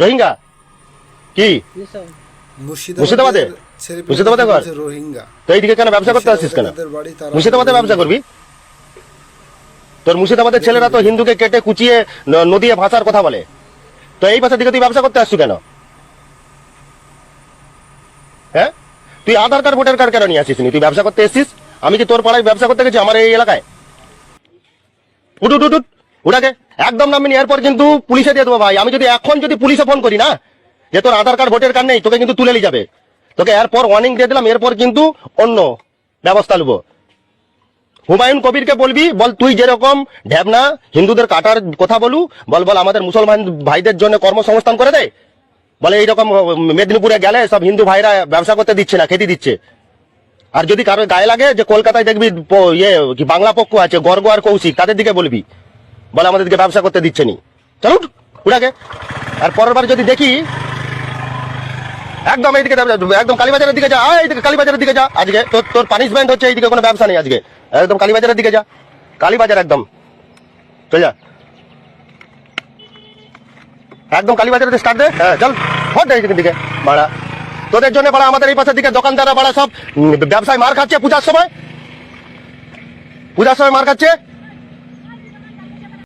রোহিঙ্গা? কি? মুর্শিদাবাদে? মুর্শিদাবাদে ঘর? রোহিঙ্গা তো এইদিকে কেন ব্যবসা করতে আসছিস কেন? মুর্শিদাবাদে ব্যবসা করবি? তোর মুর্শিদাবাদের ছেলেরা তো হিন্দুকে কেটে কুচিয়ে ন- নদিয়ে ভাষার কথা বলে। তো এই ভাষা দিকে তুই ব্যবসা করতে আসছিস কেন? হ্যাঁ? তুই আধার কার্ড, ভোটার কার্ড কেন নিয়ে আসিস? তুই ব্যবসা করতে এসছিস? আমি কি তোর পাড়ায় ব্যবসা করতে গেছি আমার এই এলাকায়? উঠ উঠ। উঠাকে একদম নামিনি, এরপর কিন্তু পুলিশে দিয়ে দেবো ভাই। আমি যদি এখন যদি পুলিশে ফোন করি না, যে তোর আধার কার্ড ভোটার কার্ড নেই, তোকে কিন্তু তুলে নিয়ে যাবে। তোকে এরপর ওয়ার্নিং দিয়ে দিলাম, এরপর কিন্তু অন্য ব্যবস্থা নেব। হুমায়ুন কবিরকে বলবি, বল তুই যেরকম ঢ্যাবনা, হিন্দুদের কাটার কথা বলু, বল বল আমাদের মুসলমান ভাইদের জন্য কর্মসংস্থান করে দেয় বলে এইরকম মেদিনীপুরে গেলে সব হিন্দু ভাইরা ব্যবসা করতে দিচ্ছে না, খেতে দিচ্ছে। আর যদি কারোর গায়ে লাগে, যে কলকাতায় দেখবি ইয়ে বাংলা পক্ষ আছে গর্গ আর কৌশিক, তাদের দিকে বলবি। বলে আমাদেরকে ব্যবসা করতে দিচ্ছে নি। চলো উঠাকে আর পরের বার যদি দেখি, একদম এইদিকে একদম কালীবাজারের দিকে যা এইদিকে কালীবাজারের দিকে যা। আজকে তোর তোর পানিশমেন্ট হচ্ছে এইদিকে, কোনো ব্যবসা নেই আজকে। একদম কালীবাজারের দিকে যা। কালীবাজার একদম। চল যা। একদম কালীবাজারের স্টার্ট দে। হ্যাঁ চল। হট এইদিকে দিকে। বাড়া। তোদের জন্য বাড়া আমাদের এই পাশের দিকে দোকানদাররা বাড়া সব ব্যবসায় মার খাচ্ছে পূজার সময়। পূজার সময় মার খাচ্ছে।